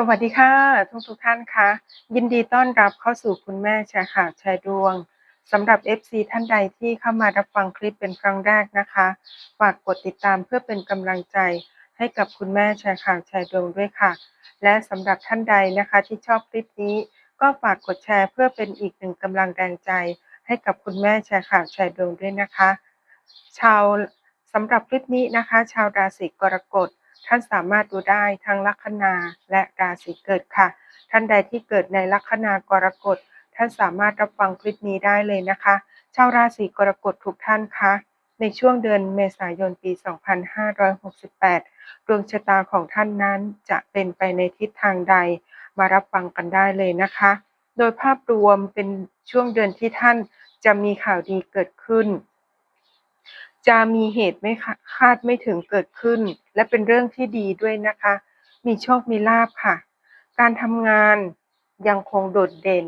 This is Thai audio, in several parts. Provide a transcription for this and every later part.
สวัสดีค่ะทุกทุกท่านคะยินดีต้อนรับเข้าสู่คุณแม่แชร์ข่าวแชร์ดวงสำหรับ FC ท่านใดที่เข้ามารับฟังคลิปเป็นครั้งแรกนะคะฝากกดติดตามเพื่อเป็นกำลังใจให้กับคุณแม่แชร์ข่าวแชร์ดวงด้วยค่ะ และสำหรับท่านใดนะคะที่ชอบคลิปนี้ ก็ฝากกดแชร์เพื่อเป็นอีกหนึ่งกำลังแรงใจ ให้กับคุณแม่แชร์ข่าวแชร์ดวงด้วยนะคะ ชาวสำหรับคลิปนี้นะคะ ชาวราศีกรกฎ ท่านสามารถดูได้ทั้งลัคนาและราศีเกิดค่ะ ท่านใดที่เกิดในลัคนากรกฎ ท่านสามารถรับฟังคลิปนี้ได้เลยนะคะชาวราศีกรกฎทุกท่านคะในช่วงเดือนเมษายนปี 2568 ดวงชะตาของท่านนั้นจะเป็นไปในทิศทางใด มารับฟังกันได้เลยนะคะ โดยภาพรวมเป็นช่วงเดือนที่ท่านจะมีข่าวดีเกิดขึ้น จะมีเหตุไม่คาดไม่ถึงเกิดขึ้น และเป็นเรื่องที่ดีด้วยนะคะ มีโชคมีลาภค่ะ การทำงานยังคงโดดเด่น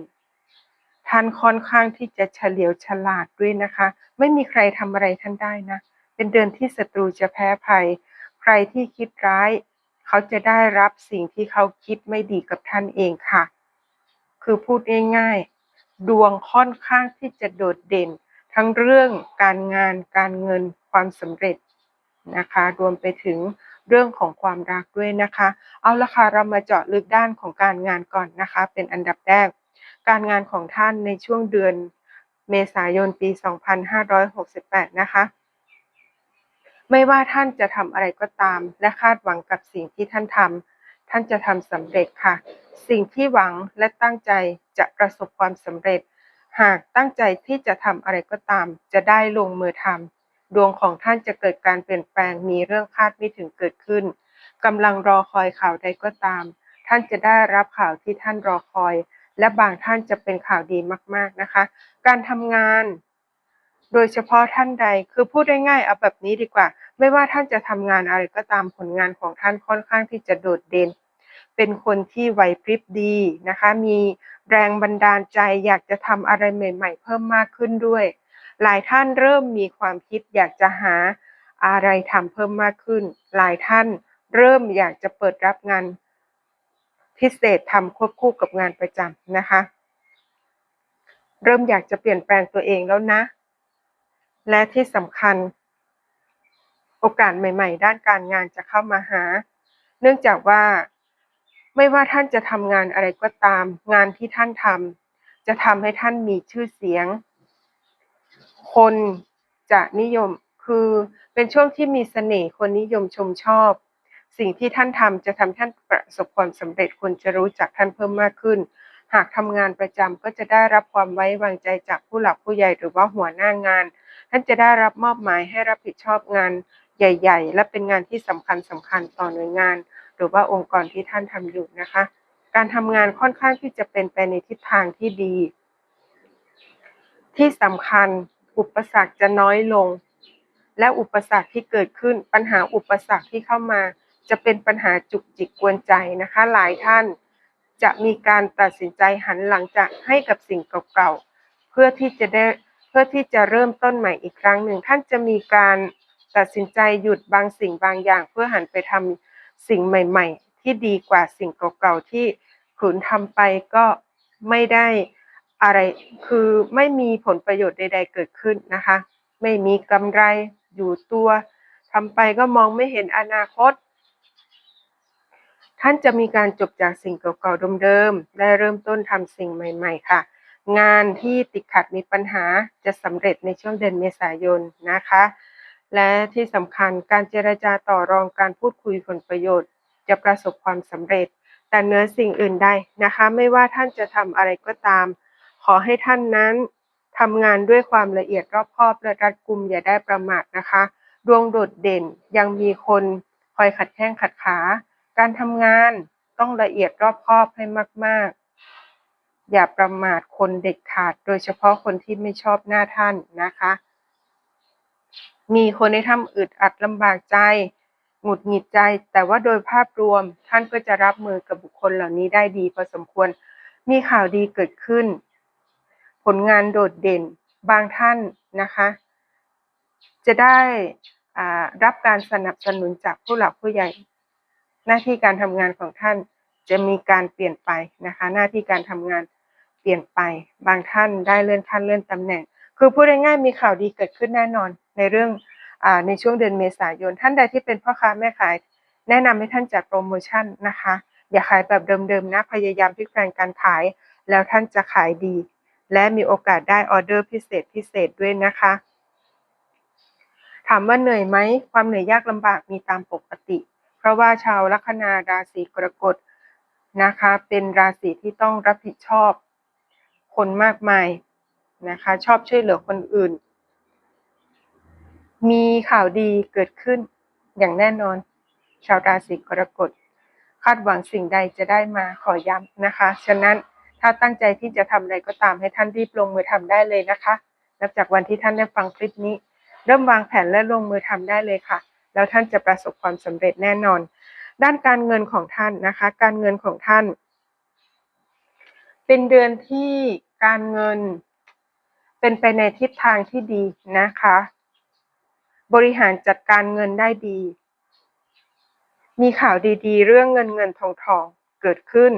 ท่านค่อนข้างที่จะเฉลียวฉลาดด้วยนะคะ ไม่มีใครทำอะไรท่านได้นะ เป็นเดือนที่ศัตรูจะแพ้ภัย ใครที่คิดร้าย เขาจะได้รับสิ่งที่เขาคิดไม่ดีกับท่านเองค่ะ คือพูดง่ายๆ ดวงค่อนข้างที่จะโดดเด่น ทั้งเรื่องการงานการเงินความสำเร็จนะคะ รวมไปถึงเรื่องของความรักด้วยนะคะ เอาละค่ะเรามาเจาะลึกด้านของการงานก่อนนะคะ เป็นอันดับแรก การงานของท่านในช่วงเดือนเมษายนปี 2568 นะคะ ไม่ว่าท่านจะทำอะไรก็ตาม และคาดหวังกับสิ่งที่ท่านทำท่านจะทำสำเร็จค่ะ สิ่งที่หวังและตั้งใจจะประสบความสำเร็จ หากตั้งใจที่จะทำอะไรก็ตาม จะได้ลงมือทำดวงของท่านจะเกิดการเปลี่ยนแปลงมีเรื่องคาดไม่ถึงเกิดขึ้นกำลังรอคอยข่าวใดก็ตาม ท่านจะได้รับข่าวที่ท่านรอคอย และบางท่านจะเป็นข่าวดีมาก ๆนะคะ การทำงาน โดยเฉพาะท่านใดคือพูดได้ง่ายเอาแบบนี้ดีกว่า ไม่ว่าท่านจะทำงานอะไรก็ตามผลงานของท่านค่อนข้างที่จะโดดเด่นเป็นคนที่ไหวพริบดีนะคะ มี แรงบันดาลใจอยากจะทำอะไรใหม่ ๆ เพิ่มมากขึ้นด้วย หลายท่านเริ่มมีความคิดอยากจะหาอะไรทำเพิ่มมากขึ้น หลายท่านเริ่มอยากจะเปิดรับงานพิเศษทำควบคู่กับงานประจำนะคะ เริ่มอยากจะเปลี่ยนแปลงตัวเองแล้วนะ และที่สำคัญ โอกาสใหม่ ๆ ด้านการงานจะเข้ามาหา เนื่องจากว่า ไม่ว่าท่านจะทำงานอะไรก็ตาม งานที่ท่านทำจะทำให้ท่านมีชื่อเสียง คนจะนิยมคือเป็นช่วงที่มีเสน่ห์คนนิยมชมชอบ สิ่งที่ท่านทำจะทำให้ท่านประสบความสำเร็จคนจะรู้จักท่านเพิ่มมากขึ้น หากทำงานประจำก็จะได้รับความไว้วางใจจากผู้หลักผู้ใหญ่หรือว่าหัวหน้างาน ท่านจะได้รับมอบหมายให้รับผิดชอบงานใหญ่ ๆ และเป็นงานที่สำคัญสำคัญต่อหน่วยงาน หรือว่าองค์กรที่ท่านทำอยู่นะคะ การทำงานค่อนข้างที่จะเป็นไปในทิศทางที่ดี ที่สำคัญอุปสรรคจะน้อยลง และอุปสรรคที่เกิดขึ้นปัญหาอุปสรรคที่เข้ามา จะเป็นปัญหาจุกจิกกวนใจนะคะ หลายท่านจะมีการตัดสินใจหันหลังจากให้กับสิ่งเก่าๆเพื่อที่จะได้เพื่อที่จะเริ่มต้นใหม่อีกครั้งหนึ่ง ท่านจะมีการตัดสินใจหยุดบางสิ่งบางอย่าง เพื่อหันไปทำ สิ่งใหม่ ๆ ที่ดีกว่าสิ่งเก่าๆที่ขืนทำไปก็ไม่ได้อะไรคือไม่มีผลประโยชน์ใด ๆ เกิดขึ้นนะคะ ไม่มีกำไรอยู่ตัวทำไปก็มองไม่เห็นอนาคต ท่านจะมีการจบจากสิ่งเก่าๆเดิมๆได้เริ่มต้นทำสิ่งใหม่ ๆ ค่ะ งานที่ติดขัดมีปัญหาจะสำเร็จในช่วงเดือนเมษายนนะคะ และที่สำคัญการเจรจาต่อรองการพูดคุยผลประโยชน์ จะประสบความสำเร็จ แต่เนื้อสิ่งอื่นใดนะคะ ไม่ว่าท่านจะทำอะไรก็ตาม ขอให้ท่านนั้นทำงานด้วยความละเอียดรอบคอบและรัดกุมอย่าได้ประมาทนะคะ ดวงโดดเด่นยังมีคนคอยขัดแข้งขัดขา การทำงานต้องละเอียดรอบคอบให้มาก ๆ อย่าประมาทคนเด็ดขาด โดยเฉพาะคนที่ไม่ชอบหน้าท่านนะคะ มีคนในทำอึดอัดลำบากใจ หงุดหงิดใจ แต่ว่าโดยภาพรวมท่านก็จะรับมือกับบุคคลเหล่านี้ได้ดีพอสมควร มีข่าวดีเกิดขึ้น ผลงานโดดเด่น บางท่านนะคะ จะได้รับการสนับสนุนจากผู้หลักผู้ใหญ่ หน้าที่การทำงานของท่านจะมีการเปลี่ยนไปนะคะ หน้าที่การทำงานเปลี่ยนไป บางท่านได้เลื่อนขั้นเลื่อนตำแหน่ง คือพูดง่ายๆมีข่าวดีเกิดขึ้นแน่นอน ในเรื่องอในช่วงเดือนเมษายน ท่านใดที่เป็นพ่อค้าแม่ขาย แนะนำให้ท่านจัดโปรโมชั่นนะคะ อย่าขายแบบเดิมๆนะพยายามพลิกแปลงการขาย แล้วท่านจะขายดี และมีโอกาสได้ออเดอร์พิเศษพิเศษด้วยนะคะ ถามว่าเหนื่อยไหมความเหนื่อยยากลำบากมีตามปกติ เพราะว่าชาวลัคนาราศีกรกฎนะคะ เป็นราศีที่ต้องรับผิดชอบ คนมากมายนะคะ ชอบช่วยเหลือคนอื่น มีข่าวดีเกิดขึ้นอย่างแน่นอน ชาวราศีกรกฎคาดหวังสิ่งใดจะได้มาขอย้ำนะคะ ฉะนั้นถ้าตั้งใจที่จะทำอะไรก็ตามให้ท่านรีบลงมือทำได้เลยนะคะนับจากวันที่ท่านได้ฟังคลิปนี้ เริ่มวางแผนและลงมือทำได้เลยค่ะ แล้วท่านจะประสบความสำเร็จแน่นอน ด้านการเงินของท่านนะคะ การเงินของท่าน เป็นเดือนที่การเงิน เป็นไปในทิศทางที่ดีนะคะ บริหารจัดการเงินได้ดี มีข่าวดีๆ เรื่องเงินเงินทองทองเกิดขึ้น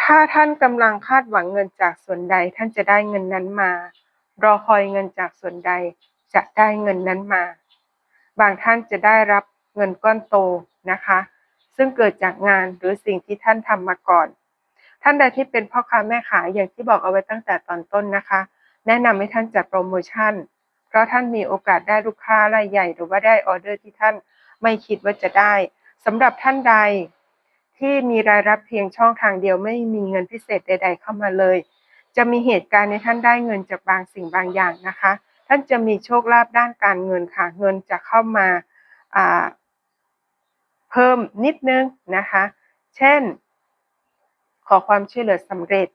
ถ้าท่านกำลังคาดหวังเงินจากส่วนใด ท่านจะได้เงินนั้นมา รอคอยเงินจากส่วนใดจะได้เงินนั้นมา บางท่านจะได้รับเงินก้อนโตนะคะ ซึ่งเกิดจากงานหรือสิ่งที่ท่านทำมาก่อน ท่านใดที่เป็นพ่อค้าแม่ขายอย่างที่บอกเอาไว้ตั้งแต่ตอนต้นนะคะ แนะนำให้ท่านจัดโปรโมชั่น ราะท่านมีโอกาสได้ลูกค้ารายใหญ่ หรือว่าได้ออเดอร์ที่ท่านไม่คิดว่าจะได้สำหรับท่านใด ที่มีรายรับเพียงช่องทางเดียวไม่มีเงินพิเศษใด ๆ เข้ามาเลย จะมีเหตุการณ์ในท่านได้เงินจากบางสิ่งบางอย่างนะคะ ท่านจะมีโชคลาภด้านการเงินค่ะ เงินจะเข้ามาอ่าเพิ่มนิดนึงนะคะ เช่น ขอความช่วยเหลือสำเร็จ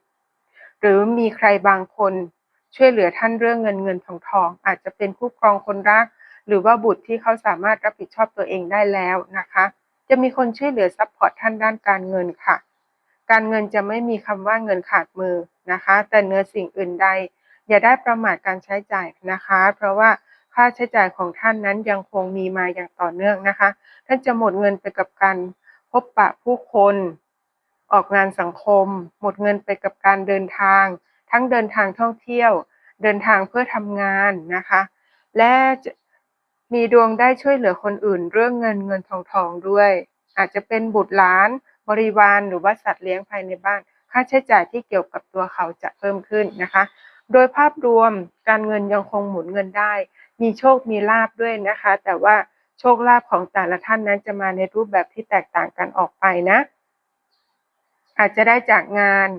หรือมีใครบางคน ช่วยเหลือท่านเรื่องเงินเงินทองทอง อาจจะเป็นคู่ครองคนรัก หรือว่าบุตรที่เขาสามารถรับผิดชอบตัวเองได้แล้วนะคะ จะมีคนช่วยเหลือซัพพอร์ตท่านด้านการเงินค่ะ การเงินจะไม่มีคำว่าเงินขาดมือนะคะ แต่เนื้อสิ่งอื่นใด อย่าได้ประมาทการใช้จ่ายนะคะ เพราะว่าค่าใช้จ่ายของท่านนั้นยังคงมีมาอย่างต่อเนื่องนะคะ ท่านจะหมดเงินไปกับการพบปะผู้คน ออกงานสังคม หมดเงินไปกับการเดินทาง ทั้งเดินทางท่องเที่ยว เดินทางเพื่อทำงานนะคะ และมีดวงได้ช่วยเหลือคนอื่น เรื่องเงินเงินทองทองด้วย อาจจะเป็นบุตรหลานบริวารหรือว่าสัตว์เลี้ยงภายในบ้าน ค่าใช้จ่ายที่เกี่ยวกับตัวเขาจะเพิ่มขึ้นนะคะ โดยภาพรวมการเงินยังคงหมุนเงินได้ มีโชคมีลาบด้วยนะคะ แต่ว่าโชคลาภของแต่ละท่านนั้นจะมาในรูปแบบที่แตกต่างกันออกไปนะ อาจจะได้จากงาน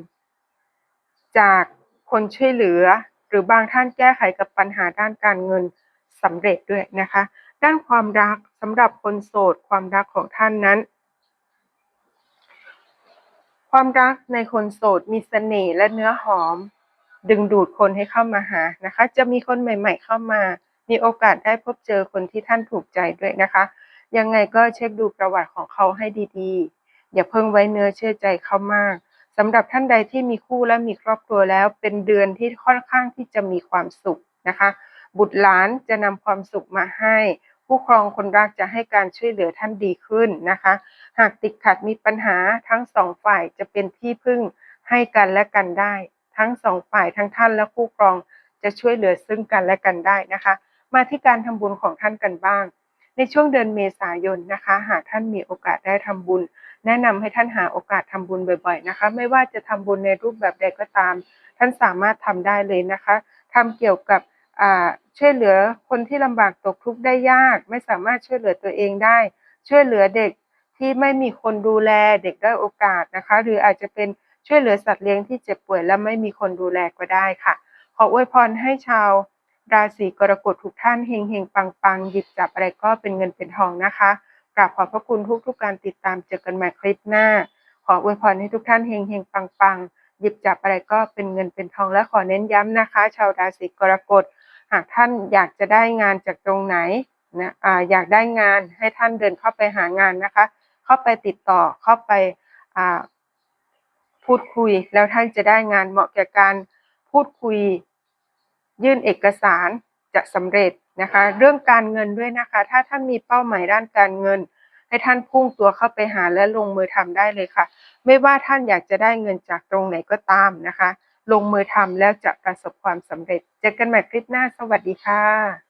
จาก คนช่วยเหลือ หรือบางท่านแก้ไขกับปัญหาด้านการเงินสำเร็จด้วยนะคะ ด้านความรักสำหรับคนโสดความรักของท่านนั้น ความรักในคนโสดมีเสน่ห์และเนื้อหอม ดึงดูดคนให้เข้ามาหานะคะ จะมีคนใหม่ ๆ เข้ามา มีโอกาสได้พบเจอคนที่ท่านถูกใจด้วยนะคะ ยังไงก็เช็คดูประวัติของเขาให้ดีๆ อย่าเพิ่งไว้เนื้อเชื่อใจเขามาก สำหรับท่านใดที่มีคู่และมีครอบครัวแล้ว เป็นเดือนที่ค่อนข้างที่จะมีความสุขนะคะ บุตรหลานจะนำความสุขมาให้ ผู้ครองคนรักจะให้การช่วยเหลือท่านดีขึ้นนะคะ หากติดขัดมีปัญหาทั้งสองฝ่ายจะเป็นที่พึ่งให้กันและกันได้ ทั้งสองฝ่ายทั้งท่านและคู่ครองจะช่วยเหลือซึ่งกันและกันได้นะคะ มาที่การทำบุญของท่านกันบ้าง ในช่วงเดือนเมษายนนะคะ หากท่านมีโอกาสได้ทำบุญ แนะนำให้ท่านหาโอกาสทำบุญบ่อย ๆนะคะ ไม่ว่าจะทำบุญในรูปแบบใดก็ตาม ท่านสามารถทำได้เลยนะคะทำเกี่ยวกับช่วยเหลือคนที่ลำบากตกทุกข์ได้ยาก ไม่สามารถช่วยเหลือตัวเองได้ ช่วยเหลือเด็กที่ไม่มีคนดูแลเด็กได้โอกาสนะคะ หรืออาจจะเป็นช่วยเหลือสัตว์เลี้ยงที่เจ็บป่วยและไม่มีคนดูแลก็ได้ค่ะ ขออวยพรให้ชาวราศีกรกฎทุกท่านเฮงเฮงปังปังหยิบจับอะไรก็เป็นเงินเป็นทองนะคะ กราบขอบพระคุณทุกทุกๆการติดตามเจอกันใหม่คลิปหน้า ขออวยพรให้ทุกท่านเฮงเฮงปังปังหยิบจับอะไรก็เป็นเงินเป็นทองและขอเน้นย้ำนะคะ ชาวราศีกรกฎหากท่านอยากจะได้งานจากตรงไหนนะออยากได้งานให้ท่านเดินเข้าไปหางานนะคะ เข้าไปติดต่อเข้าไปพูดคุย แล้วท่านจะได้งานเหมาะแก่การพูดคุยยื่นเอกสารจะสำเร็จ นะคะ เรื่องการเงินด้วยนะคะ ถ้าท่านมีเป้าหมายด้านการเงิน ให้ท่านพุ่งตัวเข้าไปหาและลงมือทำได้เลยค่ะ ไม่ว่าท่านอยากจะได้เงินจากตรงไหนก็ตามนะคะ ลงมือทำแล้วจะประสบความสำเร็จ เจอกันใหม่คลิปหน้า สวัสดีค่ะ